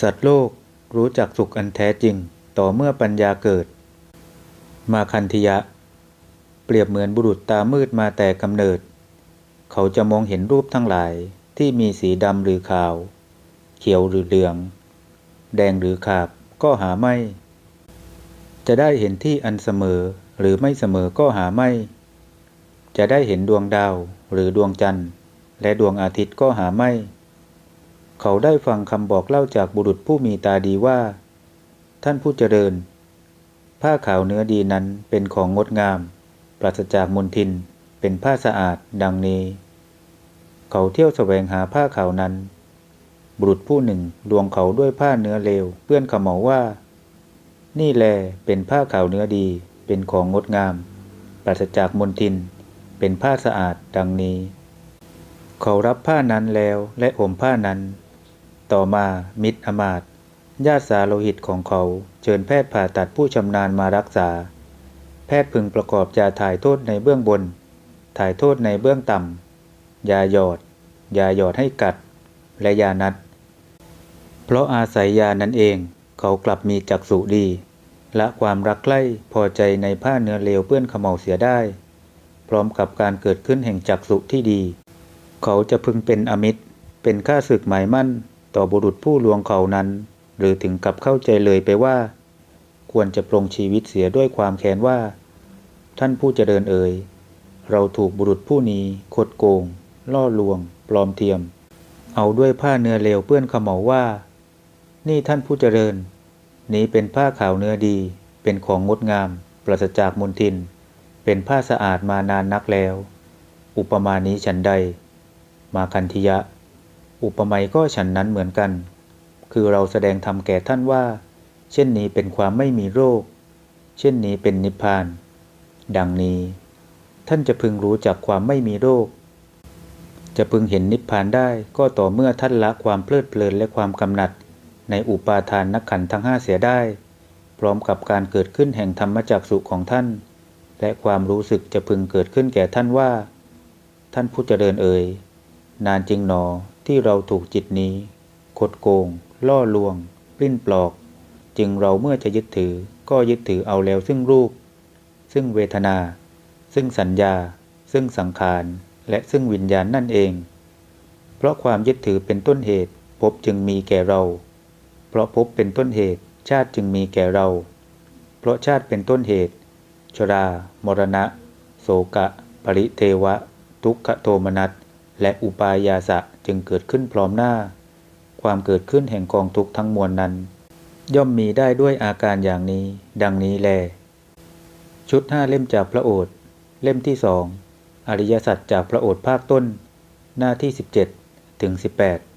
สัตว์โลกรู้จักสุขอันแท้จริงต่อเมื่อปัญญาเกิด มาคันธยะ เปรียบเหมือนบุรุษตามืดมาแต่กำเนิด เขาจะมองเห็นรูปทั้งหลายที่มีสีดำหรือขาว เขียวหรือเหลือง แดงหรือขาบก็หาไม่ จะได้เห็นที่อันเสมอหรือไม่เสมอก็หาไม่ จะได้เห็นดวงดาวหรือดวงจันทร์ และดวงอาทิตย์ก็หาไม่ เขาได้ฟังคำบอกเล่าจากบุรุษผู้มีตาดีว่า ท่านผู้เจริญ ผ้าขาวเนื้อดีนั้นเป็นของงดงาม ปราศจากมลทิน เป็นผ้าสะอาดดังนี้ เขาเที่ยวแสวงหาผ้าขาวนั้น บุรุษผู้หนึ่งลวงเขาด้วยผ้าเนื้อเลวเปื้อนขมเหาว่า นี่แลเป็นผ้าขาวเนื้อดีเป็นของงดงาม ปราศจากมลทิน เป็นผ้าสะอาดดังนี้ เขารับผ้านั้นแล้วและห่มผ้านั้น ต่อมามิตรอมาตย์ญาติสาโลหิตของเขาเชิญแพทย์ผ่าตัดผู้ชำนาญมารักษา แพทย์พึงประกอบยาถ่ายโทษในเบื้องบน ถ่ายโทษในเบื้องต่ำยาหยอดยาหยอดให้กัด และยานัด เพราะอาศัยยานั้นเองเขากลับมีจักษุดีและความรักใคร่พอใจในผ้าเนื้อเลวเปื้อนขมเหลาเสียได้ พร้อมกับการเกิดขึ้นแห่งจักษุที่ดี เขาจะพึงเป็นอมิตร เป็นข้าศึกหมายมั่น ต่อบุรุษผู้ลวงเขานั้น หรือถึงกับเข้าใจเลยไปว่า ควรจะปรงชีวิตเสียด้วยความแค้นว่า ท่านผู้เจริญเอ่ยเราถูกบุรุษผู้นี้คดโกง ล่อลวง ปลอมเทียม เอาด้วยผ้าเนื้อเลวเปื้อนขมเหลาว่า นี่ท่านผู้เจริญ นี้เป็นผ้าขาวเนื้อดี เป็นของงดงาม ปราศจากมลทิน เป็นผ้าสะอาดมานานนักแล้ว อุปมานี้ฉันใด มาคันธิยะ อุปไมยก็ฉันนั้นเหมือนกัน คือเราแสดงธรรมแก่ท่านว่า เช่นนี้เป็นความไม่มีโรค เช่นนี้เป็นนิพพาน ดังนี้ ท่านจะพึงรู้จักความไม่มีโรค จะพึงเห็นนิพพานได้ก็ต่อเมื่อท่านละความเพลิดเพลินและความกำหนัด ในอุปาทานนักขันทั้งห้าเสียได้ พร้อมกับการเกิดขึ้นแห่งธรรมจักสุของท่าน และความรู้สึกจะพึงเกิดขึ้นแก่ท่านว่า ท่านผู้เจริญเอ่ยนานจริงหนอ ที่เราถูกจิตนี้คดโกง ล่อลวง ปลิ้นปลอก จึงเราเมื่อจะยึดถือก็ยึดถือเอาแล้วซึ่งรูป ซึ่งเวทนา ซึ่งสัญญา ซึ่งสังขารและซึ่งวิญญาณนั่นเอง เพราะความยึดถือเป็นต้นเหตุภพจึงมีแก่เรา เพราะภพเป็นต้นเหตุชาติจึงมีแก่เรา เพราะชาติเป็นต้นเหตุ ชรา มรณะโสกะ ปริเทวะ ทุกขโทมนัส และอุปายาสะจึงเกิดขึ้นพร้อมหน้า ความเกิดขึ้นแห่งกองทุกข์ทั้งมวลนั้น ย่อมมีได้ด้วยอาการอย่างนี้ ดังนี้แล ชุดห้าเล่มจากพระโอษฐ์เล่มที่สองอริยสัจจากพระโอษฐ์ภาคต้น หน้าที่ 17 ถึง 18